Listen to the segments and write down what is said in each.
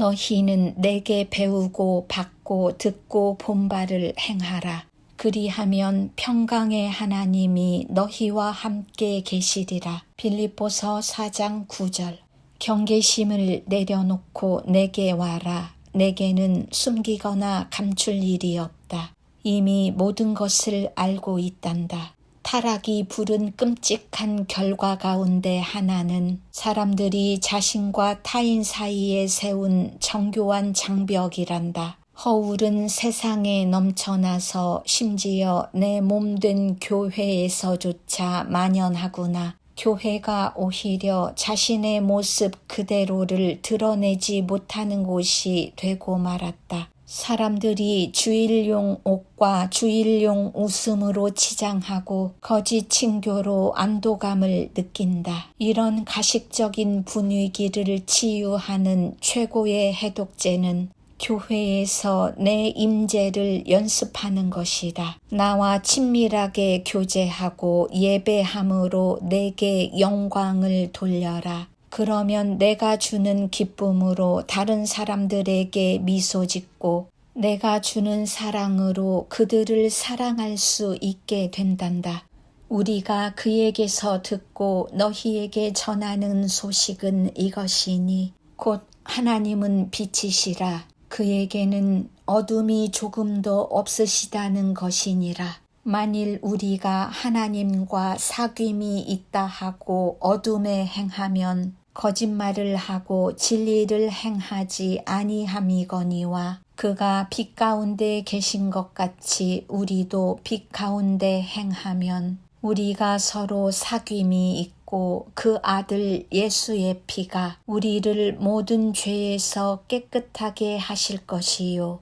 너희는 내게 배우고 받고 듣고 본바를 행하라. 그리하면 평강의 하나님이 너희와 함께 계시리라. 빌립보서 4장 9절. 경계심을 내려놓고 내게 와라. 내게는 숨기거나 감출 일이 없다. 이미 모든 것을 알고 있단다. 타락이 부른 끔찍한 결과 가운데 하나는 사람들이 자신과 타인 사이에 세운 정교한 장벽이란다. 허울은 세상에 넘쳐나서 심지어 내 몸된 교회에서조차 만연하구나. 교회가 오히려 자신의 모습 그대로를 드러내지 못하는 곳이 되고 말았다. 사람들이 주일용 옷과 주일용 웃음으로 치장하고 거짓 칭교로 안도감을 느낀다. 이런 가식적인 분위기를 치유하는 최고의 해독제는 교회에서 내 임재를 연습하는 것이다. 나와 친밀하게 교제하고 예배함으로 내게 영광을 돌려라. 그러면 내가 주는 기쁨으로 다른 사람들에게 미소 짓고 내가 주는 사랑으로 그들을 사랑할 수 있게 된단다. 우리가 그에게서 듣고 너희에게 전하는 소식은 이것이니 곧 하나님은 빛이시라. 그에게는 어둠이 조금도 없으시다는 것이니라. 만일 우리가 하나님과 사귐이 있다 하고 어둠에 행하면 거짓말을 하고 진리를 행하지 아니함이거니와 그가 빛 가운데 계신 것 같이 우리도 빛 가운데 행하면 우리가 서로 사귐이 있고 그 아들 예수의 피가 우리를 모든 죄에서 깨끗하게 하실 것이요.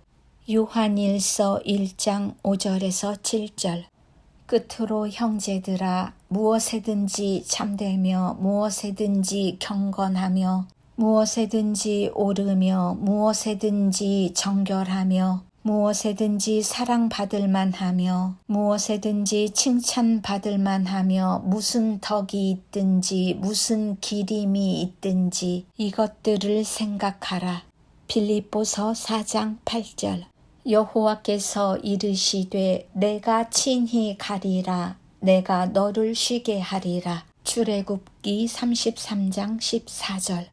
요한일서 1장 5절에서 7절 끝으로 형제들아 무엇에든지 참되며 무엇에든지 경건하며 무엇에든지 오르며 무엇에든지 정결하며 무엇에든지 사랑받을 만하며 무엇에든지 칭찬받을 만하며 무슨 덕이 있든지 무슨 기림이 있든지 이것들을 생각하라. 빌립보서 4장 8절 여호와께서 이르시되 내가 친히 가리라 내가 너를 쉬게 하리라. 출애굽기 33장 14절